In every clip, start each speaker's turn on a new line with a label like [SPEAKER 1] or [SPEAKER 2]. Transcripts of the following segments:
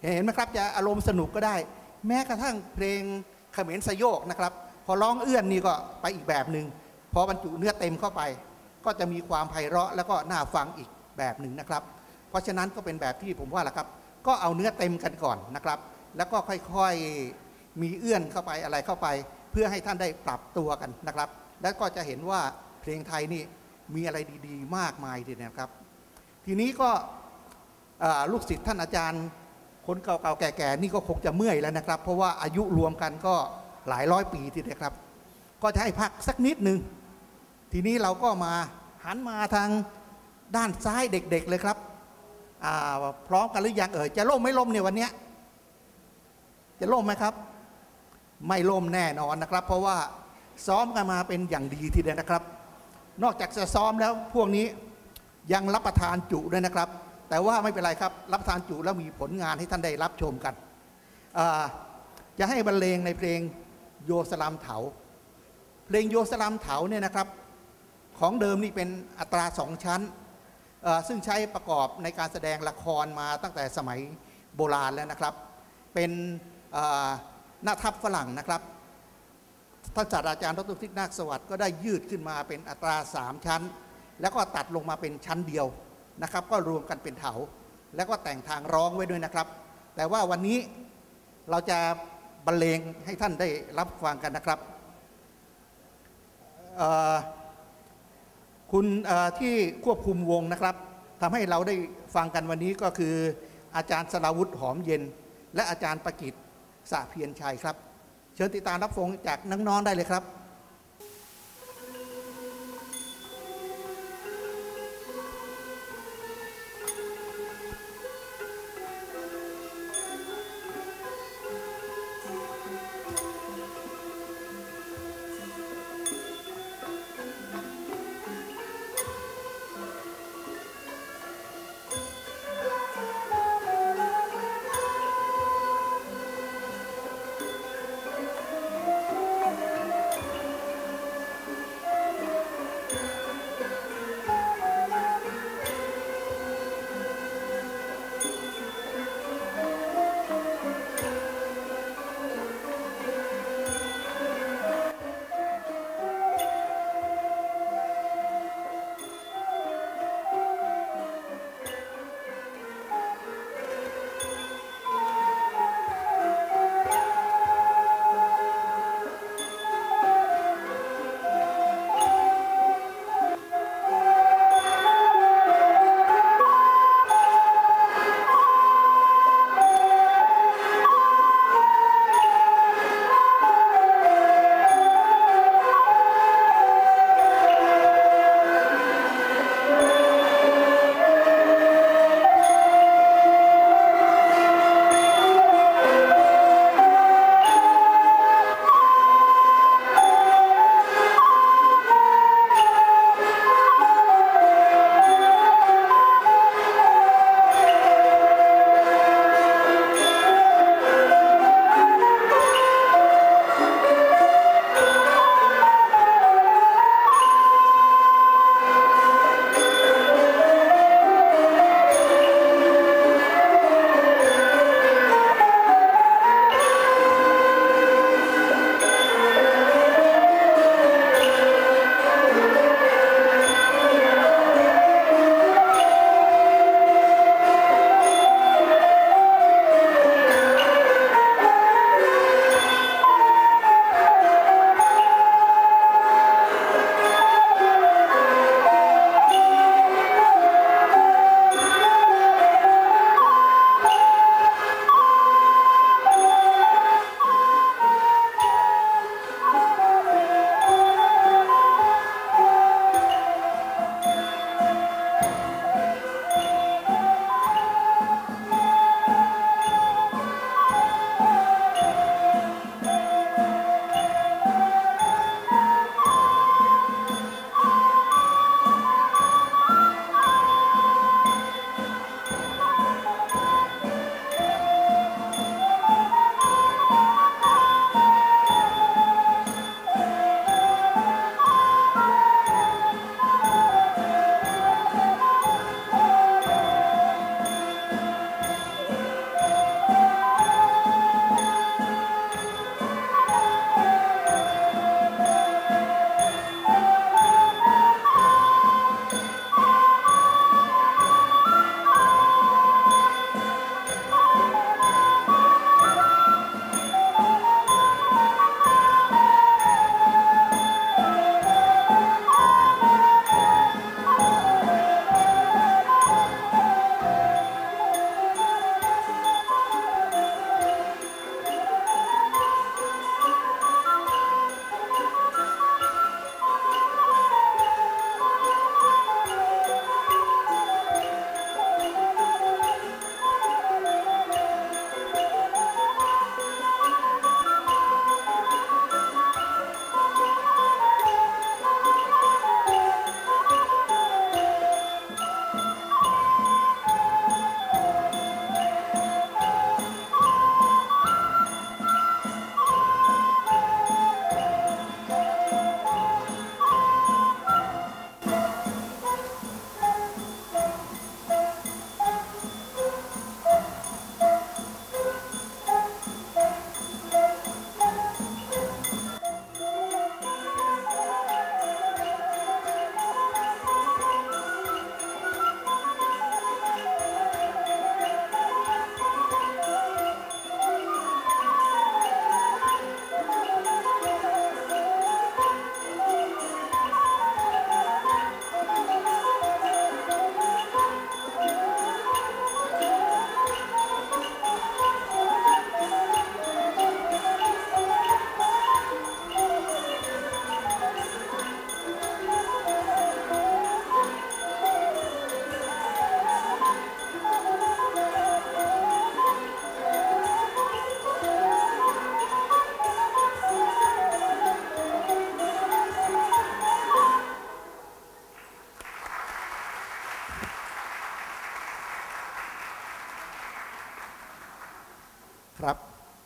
[SPEAKER 1] เห็นไหมครับจะอารมณ์สนุกก็ได้ แม้กระทั่งเพลงเขมรสยกนะครับ พอร้องเอื้อนนี่ก็ไปอีกแบบหนึ่งพอบรรจุเนื้อเต็มเข้าไป ก็จะมีความไพเราะแล้วก็น่าฟังอีกแบบหนึ่งนะครับ เพราะฉะนั้นก็เป็นแบบที่ผมว่าแหละครับ ก็เอาเนื้อเต็มกันก่อนนะครับ แล้วก็ค่อยๆมีเอื้อนเข้าไปอะไรเข้าไป เพื่อให้ท่านได้ปรับตัวกันนะครับ แล้วก็จะเห็นว่าเพลงไทยนี่มีอะไรดี ๆ มากมายทีเดียวนะครับ ทีนี้ก็ลูกศิษย์ท่านอาจารย์ คนเก่าๆแก่ๆนี่ก็คงจะเมื่อยแล้วนะครับ เพราะว่าอายุรวมกันก็หลายร้อยปีทีเดียวครับ ก็จะให้พักสักนิดหนึ่งทีนี้เราก็มาหันมาทางด้านซ้ายเด็กๆเลยครับพร้อมกันหรือยังเอ่ยจะล่มไม่ล่มเนี่ยวันนี้จะล่มไหมครับ ไม่ล่มแน่นอนนะครับ เพราะว่าซ้อมกันมาเป็นอย่างดีทีเดียวนะครับ นอกจากจะซ้อมแล้วพวกนี้ยังรับประทานจุด้วยนะครับ แต่ว่าไม่เป็นไรครับ รับทานจุแล้วมีผลงานให้ท่านได้รับชมกัน จะให้บรรเลงในเพลงโยสลามเถา เพลงโยสลามเถาเนี่ยนะครับ ของเดิมนี่เป็นอัตราสองชั้น ซึ่งใช้ประกอบในการแสดงละครมาตั้งแต่สมัยโบราณแล้วนะครับ เป็นหน้าทัพฝรั่งนะครับ ท่านศาสตราจารย์ดรทิกนาคสวัสดิ์ก็ได้ยืดขึ้นมาเป็นอัตราสามชั้น แล้วก็ตัดลงมาเป็นชั้นเดียว นะครับ ก็รวมกันเป็นเถา แล้วก็แต่งทางร้องไว้ด้วยนะครับ แต่ว่าวันนี้เราจะบรรเลงให้ท่านได้รับฟังกันนะครับคุณที่ควบคุมวงนะครับทำให้เราได้ฟังกันวันนี้ก็คือ อาจารย์สราวุธหอมเย็น และอาจารย์ประกิตสะเพียรชัยครับ เชิญติดตามรับฟังจากน้องๆได้เลยครับ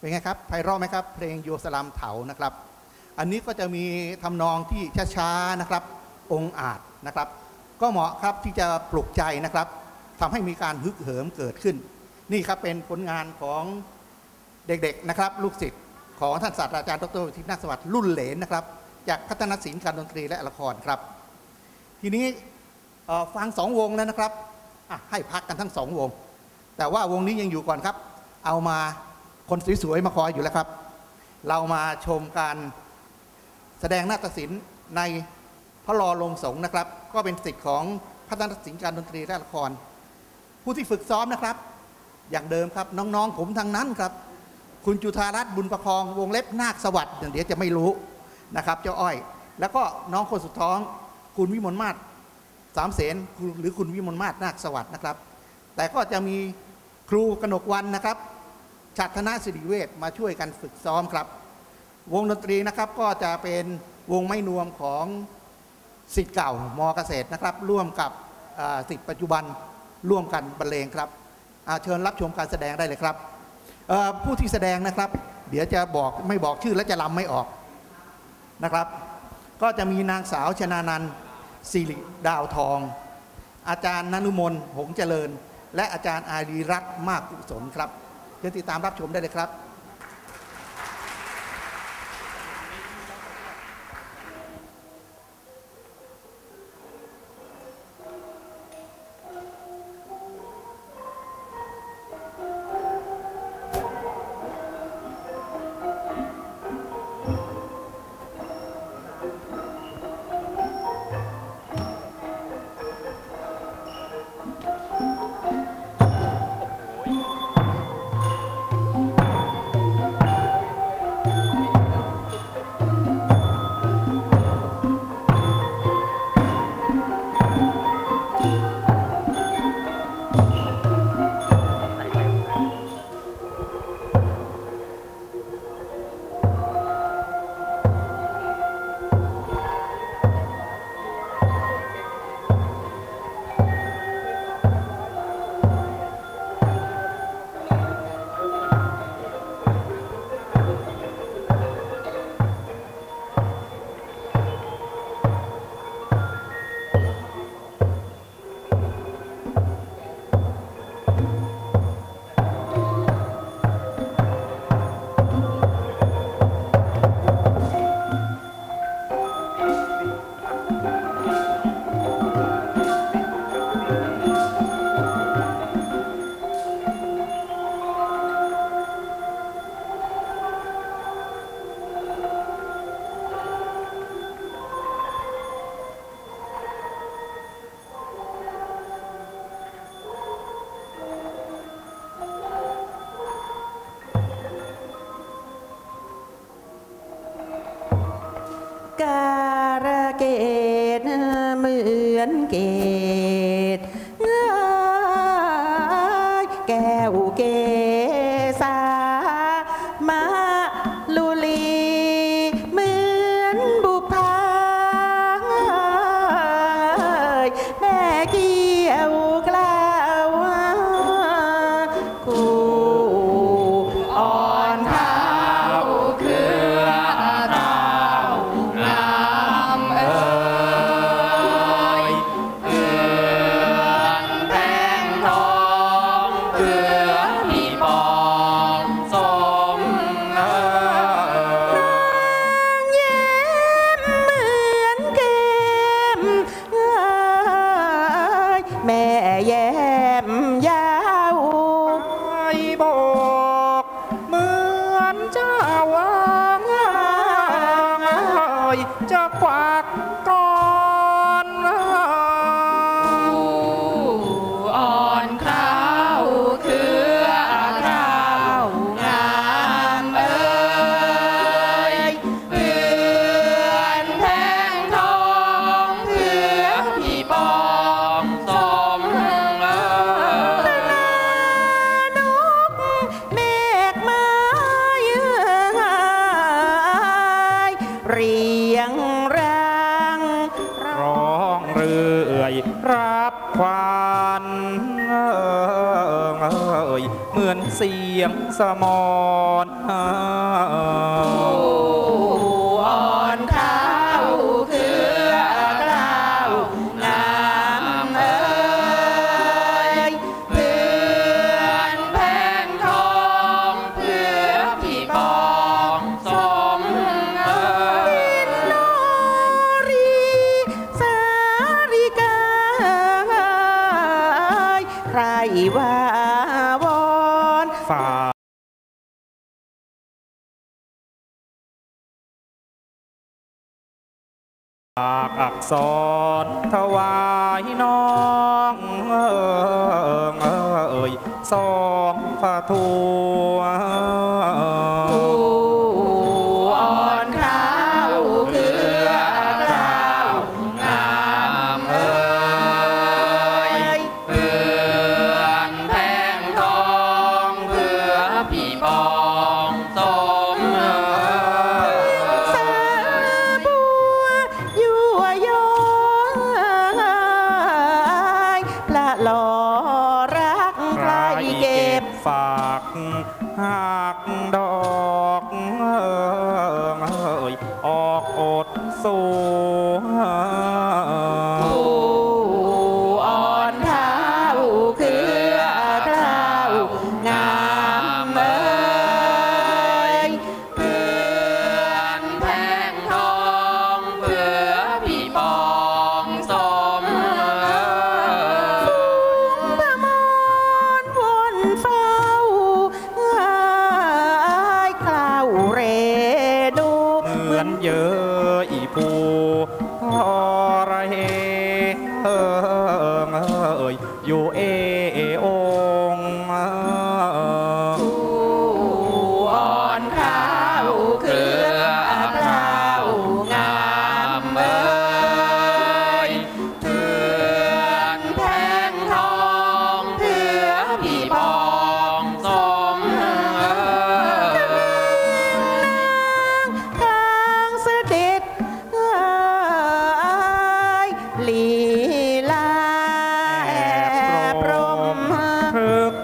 [SPEAKER 2] เป็
[SPEAKER 1] นไงครับไพเราะไหมครับ เพลงโยสลามเถานะครับ อันนี้ก็จะมีทำนองที่ช้าๆนะครับ องอาจนะครับ ก็เหมาะครับที่จะปลุกใจนะครับทำให้มีการฮึกเหิมเกิดขึ้น นี่ครับเป็นผลงานของเด็กๆนะครับ ลูกศิษย์ของท่านศาสตราจารย์ดรทิพย์นาสวัสดิ์รุ่นเหลนนะครับ จากพัฒนศิลป์การดนตรีและละครครับ ทีนี้ฟังสองวงแล้วนะครับให้พักกันทั้งสองวง แต่ว่าวงนี้ยังอยู่ก่อนครับ เอามา คนสวยๆมาคอยอยู่แล้วครับ เรามาชมการแสดงนาฏศิลป์ในพระลอลงสงฆ์นะครับ ก็เป็นสิทธิ์ของพัฒนศิลป์การดนตรีและละคร ผู้ที่ฝึกซ้อมนะครับ อย่างเดิมครับน้องๆ ผมทางนั้นครับ คุณจุธารัตน์บุญประคองวงเล็บนาคสวัสดิ์เดี๋ยวจะไม่รู้นะครับ เจ้าอ้อย แล้วก็น้องคนสุดท้อง คุณวิมลมาศสามเสนหรือคุณวิมลมาศนาคสวัสดิ์นะครับ แต่ก็จะมีครูกนกวันนะครับ ชัดธนาสิริเวชมาช่วยกันฝึกซ้อมครับ วงดนตรีนะครับก็จะเป็นวงไม้นวมของสิทธิ์เก่ามอเกษตรนะครับ ร่วมกับสิทธิ์ปัจจุบันร่วมกันบรรเลงครับเชิญรับชมการแสดงได้เลยครับผู้ที่แสดงนะครับ เดี๋ยวจะบอกไม่บอกชื่อและจะลำไม่ออกนะครับ ก็จะมีนางสาวชนานันสิริดาวทอง อาจารย์นนุมนหงเจริญ และอาจารย์อารีรัตน์มากกุศลครับ เชิญติดตามรับชมได้เลยครับ
[SPEAKER 2] que yeah. ង
[SPEAKER 3] សមនអូអ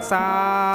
[SPEAKER 3] sa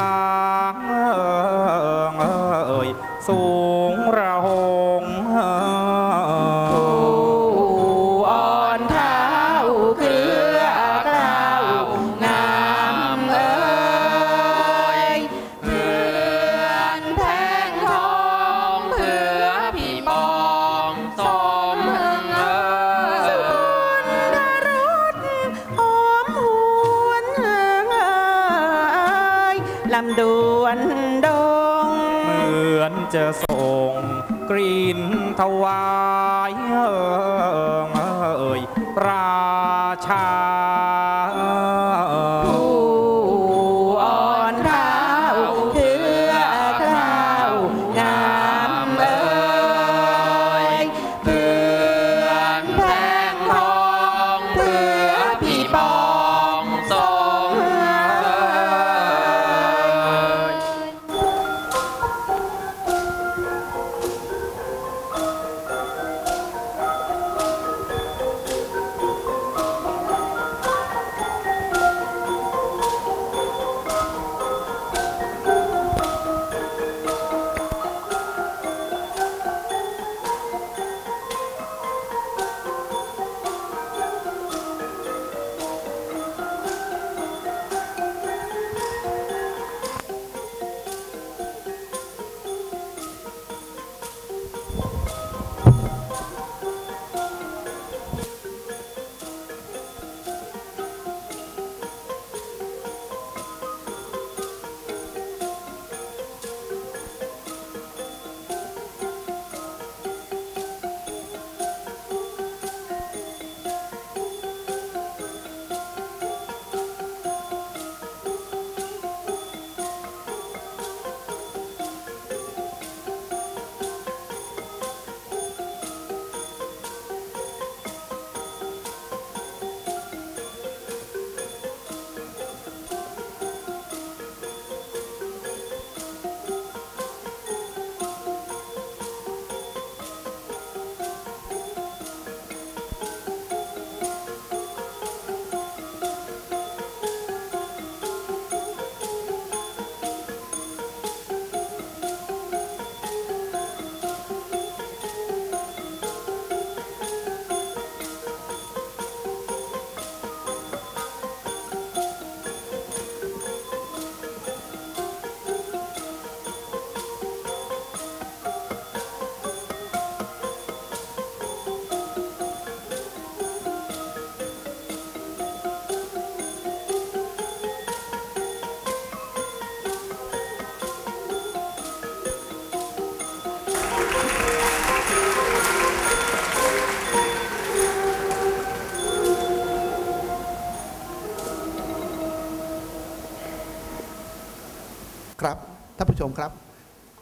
[SPEAKER 3] ครับท่านผู้
[SPEAKER 2] ช
[SPEAKER 3] ม
[SPEAKER 1] ครับ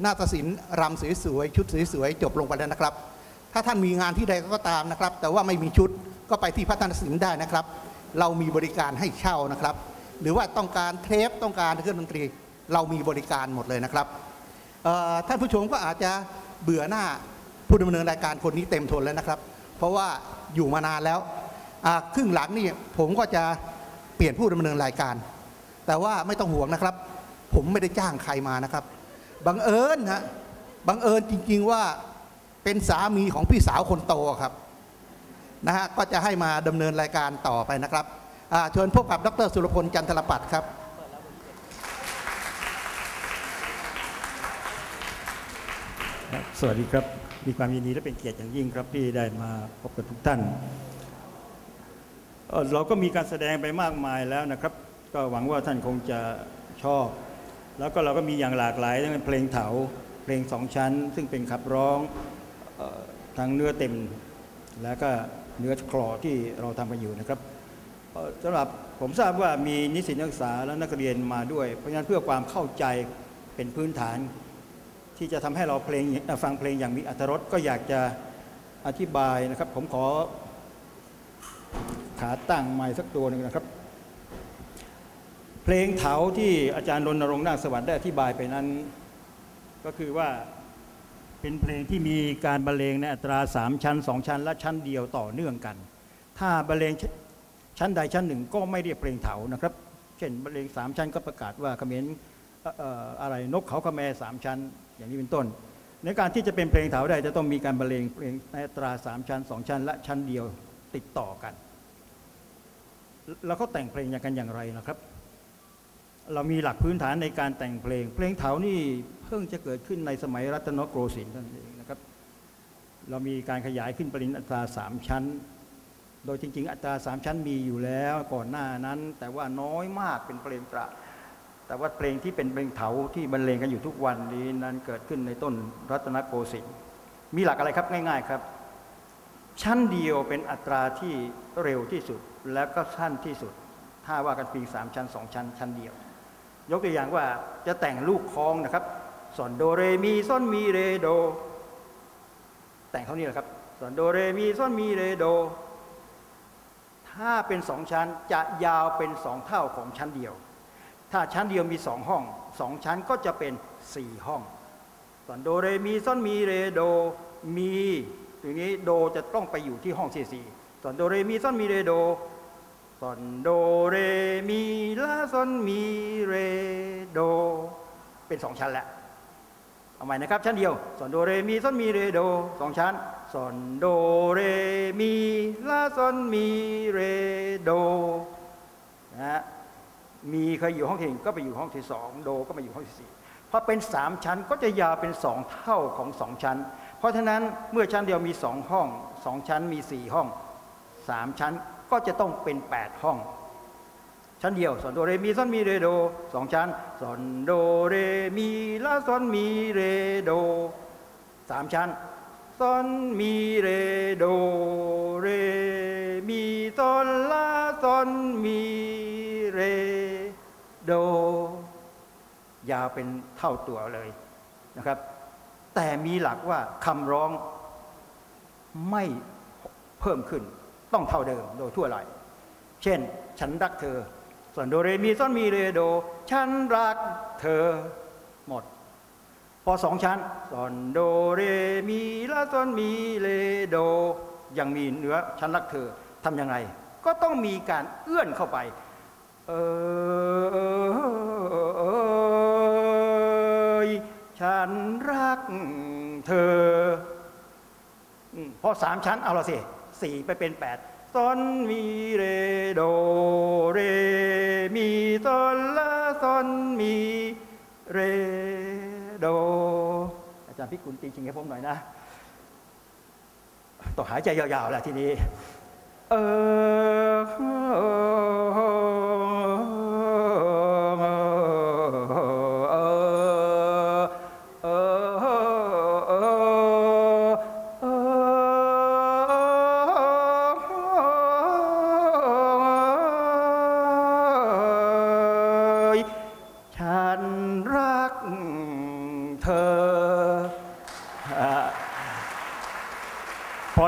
[SPEAKER 1] นาฏศิลป์รำสวยๆชุดสวยๆจบลงไปแล้วนะครับ ถ้าท่านมีงานที่ใดก็ตามนะครับ แต่ว่าไม่มีชุดก็ไปที่พัฒนศิลป์ได้นะครับ เรามีบริการให้เช่านะครับ หรือว่าต้องการเทปต้องการเครื่องดนตรี เรามีบริการหมดเลยนะครับท่านผู้ชมก็อาจจะเบื่อหน้าผู้ดำเนินรายการคนนี้เต็มทนแล้วนะครับ เพราะว่าอยู่มานานแล้วครึ่งหลังนี่ผมก็จะเปลี่ยนผู้ดำเนินรายการ แต่ว่าไม่ต้องห่วงนะครับ ผมไม่ได้จ้างใครมานะครับ บังเอิญฮะบังเอิญจริง ๆว่าเป็นสามีของพี่สาวคนโตครับนะฮะก็จะให้มาดำเนินรายการต่อไปนะครับเชิญพบกับดรสุรพลจันทรปัตครับ
[SPEAKER 4] ครับสวัสดีครับ มีความยินดีและเป็นเกียรติอย่างยิ่งครับที่ได้มาพบกับทุกท่าน เราก็มีการแสดงไปมากมายแล้วนะครับ ก็หวังว่าท่านคงจะชอบ แล้วก็เราก็มีอย่างหลากหลายทั้งเพลงเถาเพลงสองชั้น ซึ่งเป็นขับร้องทั้งเนื้อเต็ม แล้วก็เนื้อคลอที่เราทำกันอยู่นะครับสำหรับผมทราบว่ามีนิสิตนักศึกษาและนักเรียนมาด้วย เพราะฉะนั้นเพื่อความเข้าใจเป็นพื้นฐาน ที่จะทำให้เราเพลงฟังเพลงอย่างมีอรรถรสก็อยากจะอธิบายนะครับ ผมขอขาตั้งไม้สักตัวหนึ่งนะครับ เพลงเถาที่อาจารย์รณรงค์นาคสวัสดิ์ได้อธิบายไปนั้น ก็คือว่าเป็นเพลงที่มีการบรรเลงในอัตราสามชั้นสองชั้น และชั้นเดียวต่อเนื่องกัน ถ้าบรรเลงชั้นใดชั้นหนึ่งก็ไม่เรียกเพลงเถานะครับ เช่นบรรเลงสามชั้นก็ประกาศว่าเขมรเอ่อเอ่ออะไรนกเขาขะแมสามชั้น อย่างนี้เป็นต้น ในการที่จะเป็นเพลงเถาได้จะต้องมีการบรรเลงเพลงในอัตราสามชั้นสองชั้น และชั้นเดียวติดต่อกัน แล้วเขาแต่งเพลงอย่างกันอย่างไรนะครับ เรามีหลักพื้นฐานในการแต่งเพลง เพลงเถานี่เพิ่งจะเกิดขึ้นในสมัยรัตนโกสินทร์นั่นเองนะครับ เรามีการขยายขึ้นปริญอัตราสามชั้น โดยจริง ๆ อัตราสามชั้นมีอยู่แล้วก่อนหน้านั้น แต่ว่าน้อยมากเป็นเพลงประแต่ว่าเพลงที่เป็นเพลงเถาที่บรรเลงกันอยู่ทุกวันนี้นั้นเกิดขึ้นในต้นรัตนโกสินทร์มีหลักอะไรครับง่าย ๆครับ ชั้นเดียวเป็นอัตราที่เร็วที่สุดแล้วก็สั้นที่สุด ถ้าว่ากันเพียงสามชั้นสองชั้น ชั้นเดียว ยกตัวอย่างว่าจะแต่งลูกคล้องนะครับสอนโดเรมีซอนมีเรโด แต่งเท่านี้แหละครับสอนโดเรมีซอนมีเรโด ถ้าเป็นสองชั้นจะยาวเป็นสองเท่าของชั้นเดียว ถ้าชั้นเดียวมีสองห้องสองชั้นก็จะเป็นสี่ห้องสอนโดเรมีซอนมีเรโดมีอย่างนี้โดจะต้องไปอยู่ที่ห้องที่สี่สอนโดเรมีซอนมีเรโด สอนโดเรมีลาซอนมีเรโด เป็นสองชั้นแล้วเอาใหม่นะครับ ชั้นเดียวสอนโดเรมีซอนมีเรโดสองชั้นสอนโดเรมีลาซอนมีเรโดนะฮะมีเคยอยู่ห้องที่หนึ่งก็ไปอยู่ห้องที่สองโดก็มาอยู่ห้องที่สี่พอเป็นสามชั้นก็จะยาวเป็นสองเท่าของสองชั้น เพราะฉะนั้นเมื่อชั้นเดียวมีสองห้องสองชั้นมีสี่ห้องสามชั้น ก็จะต้องเป็นแปดห้อง ชั้นเดียวสอนโดเรมีซอนมีเรโดสองชั้นสอนโดเรมีลาซอนมีเรโดสามชั้นซอนมีเรโดเรมีซอนลาซอนมีเรโดยาวเป็นเท่าตัวเลยนะครับ แต่มีหลักว่าคำร้องไม่เพิ่มขึ้น ต้องเท่าเดิมโดยทั่วไปเช่น ฉันรักเธอ ส่วนโดเรมีซอนมีเรโด ฉันรักเธอหมด พอสองชั้นซอนโดเรมีลาซอนมีเรโด ยังมีเนื้อฉันรักเธอทำยังไง ก็ต้องมีการเอื้อนเข้าไปเออฉันรักเธอพอสามชั้นเอาละสิ สี่ไปเป็นแปดซอนมีเรโดเรมีซอนลาซอนมีเรโด อาจารย์พิกุลตีจริงให้ผมหน่อยนะต่อหายใจยาวๆแหละทีนี้ เออ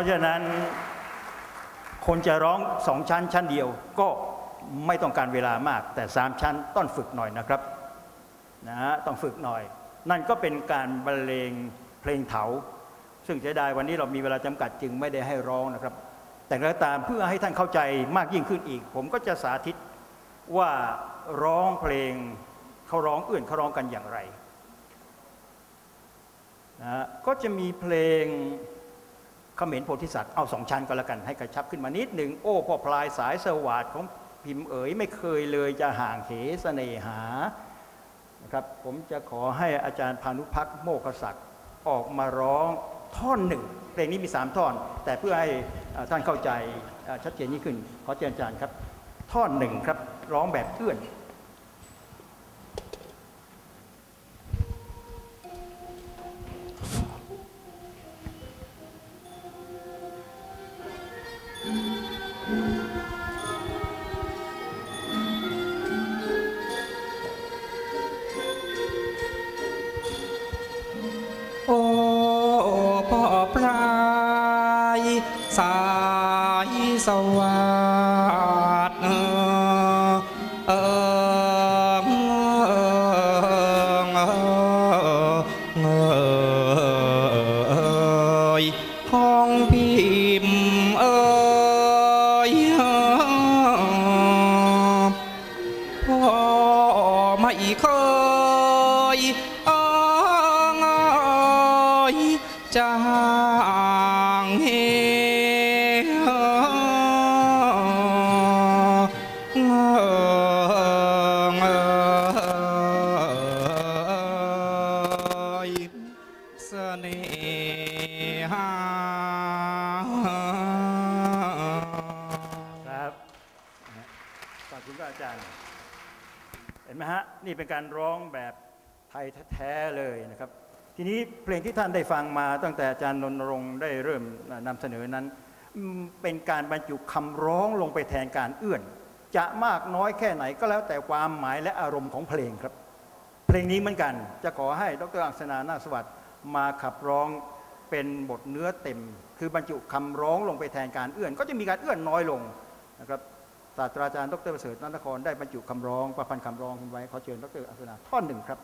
[SPEAKER 4] ะฉะนั้นคนจะร้องสองชั้นชั้นเดียวก็ไม่ต้องการเวลามาก แต่สามชั้นต้องฝึกหน่อยนะครับนะฮะต้องฝึกหน่อย นั่นก็เป็นการบรรเลงเพลงเถา ซึ่งเสียดายวันนี้เรามีเวลาจำกัดจึงไม่ได้ให้ร้องนะครับ แต่ก็ตามเพื่อให้ท่านเข้าใจมากยิ่งขึ้นอีก ผมก็จะสาธิตว่าร้องเพลงเขาร้องอื่นเขาร้องกันอย่างไรนะฮะก็จะมีเพลง เขมรโพธิสัตว์เอาสองชั้นก็แล้วกันให้กระชับขึ้นมานิดหนึ่งโอ้พ่อพลายสายสวัสดของพิมพ์เอ๋ยไม่เคยเลยจะห่างเหเสน่หานะครับผมจะขอให้อาจารย์พานุพักโมกศักดิ์ออกมาร้องท่อนหนึ่งเพลงนี้มีสามท่อน แต่เพื่อให้ท่านเข้าใจชัดเจนยิ่งขึ้น ขอเชิญอาจารย์ครับ ท่อนหนึ่งครับร้องแบบเอื้อน
[SPEAKER 2] เย
[SPEAKER 4] แท้ๆเลยนะครับ ทีนี้เพลงที่ท่านได้ฟังมาตั้งแต่อาจารย์นนรงค์ได้เริ่มนำเสนอนั้น เป็นการบรรจุคำร้องลงไปแทนการเอื้อน จะมากน้อยแค่ไหนก็แล้วแต่ความหมายและอารมณ์ของเพลงครับ เพลงนี้เหมือนกันจะขอให้ดรอังสนานาสวัสดิ์มาขับร้องเป็นบทเนื้อเต็ม คือบรรจุคำร้องลงไปแทนการเอื้อน ก็จะมีการเอื้อนน้อยลงนะครับศาสตราจารย์ดรประเสริฐนันทครได้บรรจุคำร้องประพันธ์คำร้องไว้ขอเชิญดรอังสนาท่อนหนึ่งครับ